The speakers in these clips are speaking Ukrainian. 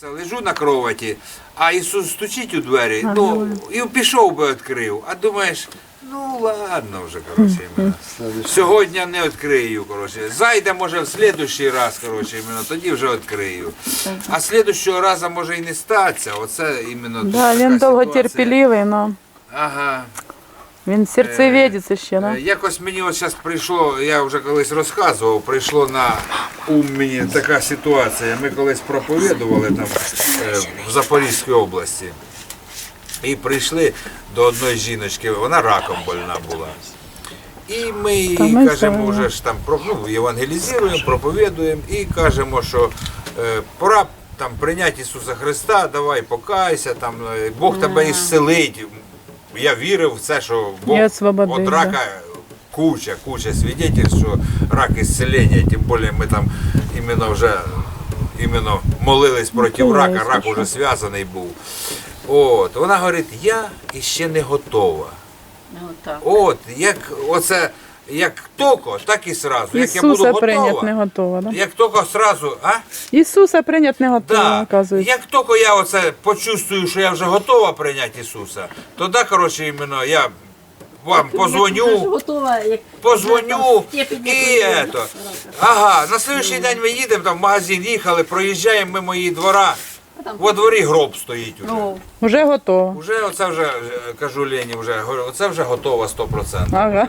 Це лежу на кроваті, а Ісус стучить у двері, ну і пішов би відкрив. А думаєш, ну ладно вже, коротше, іменно. Сьогодні не відкрию, коротше. Зайде, може, в слідущий раз, коротше, іменно, тоді вже відкрию. А слідущого разу може і не статися. Оце іменно Да, така він довго ситуація. терпеливий, але Ага. Він серцевідець ще, Е, да? Якось мені от зараз прийшло, я вже колись розказував, прийшло на ум мені така ситуація. Ми колись проповідували там е, в Запорізькій області. І прийшли до одної жіночки, вона раком больна була. І ми їй кажемо, вже ж там про- ну, євангелізуємо, проповідуємо і кажемо, що е, пора там прийняти Ісуса Христа, давай покайся, там е, Бог тебе ісцелить. Я вірив в це, що Бог от рака куча, куча свідетельств, що рак ісцелення, тим більше ми там іменно вже іменно молились проти Ну, рака, рак вже уже зв'язаний був. От, вона говорить, я іще не готова. Ну, так. От, як оце, як токо, так і сразу. Як я буду Ісуса прийнять готова, не готова, да? як тільки сразу, а? Ісуса прийнять не готова, Да. оказується. Як тільки я оце почувствую, що я вже готова прийняти Ісуса, тоді, коротше, іменно я вам позвоню, готова, як позвоню і ето. Ага, на слідчий день ми їдемо, там в магазин їхали, проїжджаємо мимо її двора, во дворі гроб стоїть уже. Ну, Вже готова. Уже оце вже, е, кажу Лені, вже, говорю, оце вже готово 100%. Ага.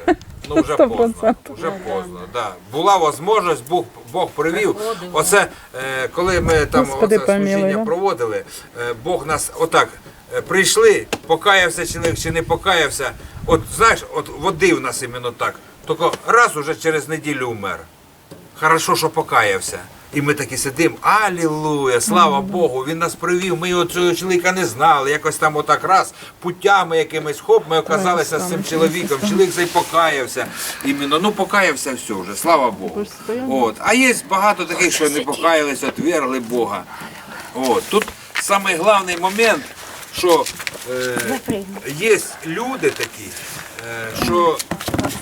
Ну вже 100%. поздно. Вже поздно, да. Була можливість, Бог, Бог привів. Оце, е, коли ми там Господи, оце служіння да. проводили, е, Бог нас отак е, прийшли, покаявся чи не чи не покаявся. От знаєш, от водив нас іменно так. Тільки раз уже через неділю вмер. Хорошо, що покаявся. І ми такі сидимо, алілуя, слава Богу, він нас привів. Ми його цього чоловіка не знали. Якось там отак раз, путями якимись хоп, ми оказалися з цим чоловіком. Чоловік цей покаявся. Іменно, ну покаявся все вже, слава Богу. От. А є багато таких, що не покаялись, отвергли Бога. От. Тут самий головний момент, що е, є люди такі, е, що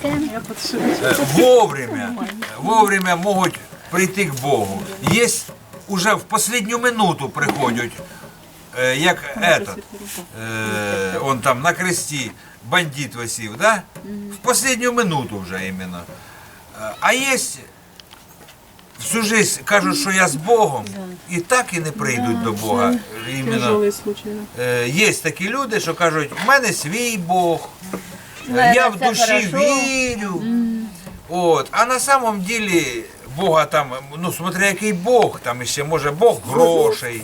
Е, вовремя, вовремя можуть прийти к Богу. Є уже в останню минуту приходять, е, як этот, е, он там на кресті бандит висів, да? В останню минуту вже іменно. Е, А є всю жизнь кажуть, що я з Богом, і так і не прийдуть до Бога. Іменно. Є такі люди, що кажуть, в мене свій Бог, я в душі вірю. От. А на самом ділі Бога там, ну смотря який Бог, там ще може Бог грошей,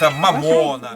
там мамона.